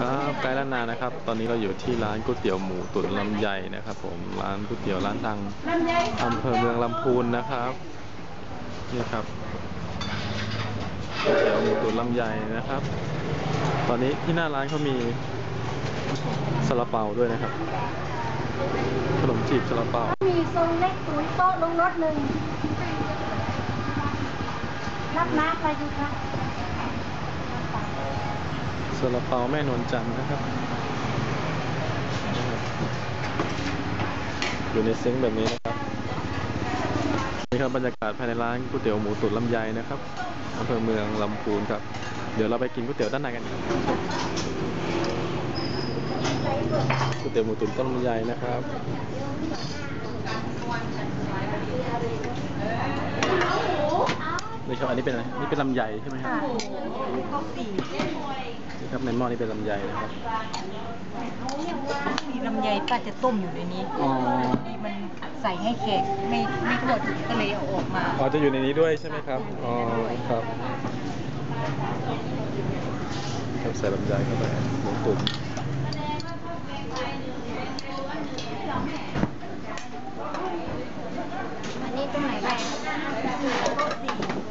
ครับไกด์ล้านนานะครับ ตอนนี้เราอยู่ที่ร้านก๋วยเตี๋ยวหมูตุ๋นลำไยนะครับผม ร้านก๋วยเตี๋ยวร้านดังอำเภอเมืองลำพูนนะครับ นี่ครับก๋วยเตี๋ยวหมูตุ๋นลำไยนะครับ ตอนนี้ที่หน้าร้านเขามีซาลาเปาด้วยนะครับ ขนมจีบซาลาเปา มีทรงเล็กตุ๋ยโต๊ะลงรถหนึ่งรับน้ำไปดูครับ ซาลาเปาแม่นวลจันทร์นะครับ อยู่ในเซ้งแบบนี้นะครับ นี่ครับบรรยากาศภายในร้านก๋วยเตี๋ยวหมูตุ๋นลำไยนะครับอำเภอเมืองลำพูนครับ เดี๋ยวเราไปกินก๋วยเตี๋ยวด้านในกันก๋วยเตี๋ยวหมูตุ๋นต้นลำไยนะครับ นี่ครับอันนี้เป็นอะไรนี่เป็นลำไยใช่ไหมครับก็สี่นี่ครับในหม้อนี่เป็นลำไยนะครับ มีลำไยป้าจะต้มอยู่ในนี้อ๋อ นี่มันใส่ให้แขกไม่ไม่ทั่วถึงก็เลยเอาออกมา อ๋อจะอยู่ในนี้ด้วยใช่ไหมครับอ๋อครับครับใส่ลำไยเข้าไปหมูตุ๋นอันนี้ตรงไหนแรงโต๊ะสี่สิบ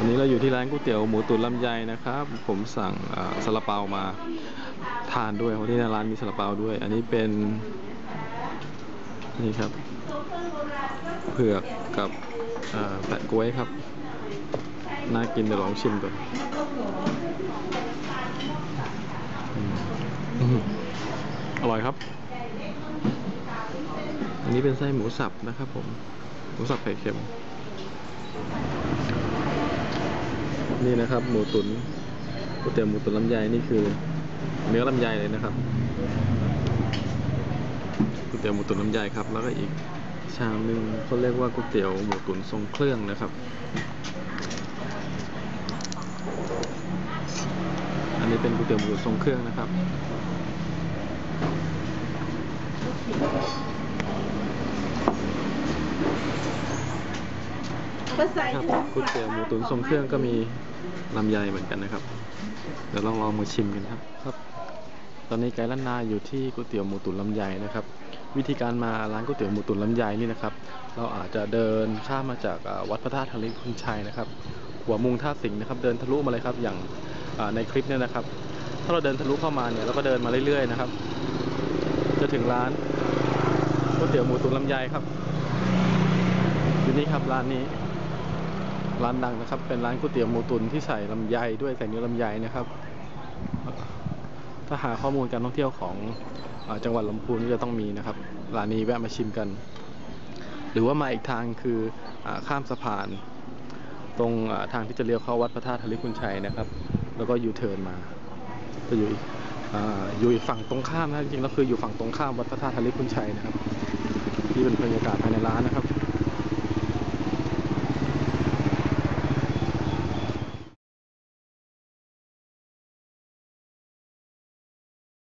วันนี้เราอยู่ที่ร้านก๋วยเตี๋ยวหมูตุ๋นลำไยนะครับ ผมสั่งซาลาเปามาทานด้วยเพราะที่น้าร้านมีซาลาเปาด้วย อันนี้เป็นนี่ครับเผือกกับแปะกล้วยครับ น่ากินเดี๋ยวลองชิมก่อนอร่อยครับ อันนี้เป็นไส้หมูสับนะครับผม หมูสับไข่เค็ม นี่นะครับ หมูตุนก๋วยเตี๋ยวหมูตุ๋นลำไยนี่คือ เนื้อลำไยเลยนะครับก๋วยเตี๋ยวหมูตุ๋นลำไยครับ แล้วก็อีกชามหนึ่งเขาเรียกว่าก๋วยเตี๋ยวหมูตุ๋นทรงเครื่องนะครับ อันนี้เป็นก๋วยเตี๋ยวหมูทรงเครื่องนะครับก็ใส่ครับก๋วยเตี๋ยวหมูตุ๋นทรงเครื่องก็มี ลำไยเหมือนกันนะครับ เดี๋ยวลองลองมาชิมกันครับครับ ตอนนี้ไกด์ล้านนาอยู่ที่ก๋วยเตี๋ยวหมูตุ๋นลำไยนะครับ วิธีการมาร้านก๋วยเตี๋ยวหมูตุ๋นลำไยนี่นะครับ เราอาจจะเดินข้ามมาจากวัดพระธาตุทะเลคุณชัยนะครับ หัวมุงท่าสิงห์นะครับ เดินทะลุมาเลยครับอย่างในคลิปเนี่ยนะครับ ถ้าเราเดินทะลุเข้ามาเนี่ยเราก็เดินมาเรื่อยๆนะครับ จะถึงร้านก๋วยเตี๋ยวหมูตุ๋นลำไยครับอยู่นี่ครับร้านนี้ ร้านดังนะครับ เป็นร้านก๋วยเตี๋ยวหมูตุ๋นที่ใส่ลำไยด้วยใส่เนื้อลำไยนะครับ ถ้าหาข้อมูลการท่องเที่ยวของจังหวัดลำพูนก็จะต้องมีนะครับร้านนี้แวะมาชิมกัน หรือว่ามาอีกทางคืออข้ามสะพาน ตรงทางที่จะเลี้ยวเข้าวัดพระธาตุทะเลคุณชัยนะครับ แล้วก็ยูเทิร์นมาจะอยู่ออยู่ฝั่งตรงข้ามนะจริงๆแล้วคืออยู่ฝั่งตรงข้ามวัดพระธาตุทะเลคุณชัยนะครับนี่เป็นบรรยากาศภายในร้านนะครับ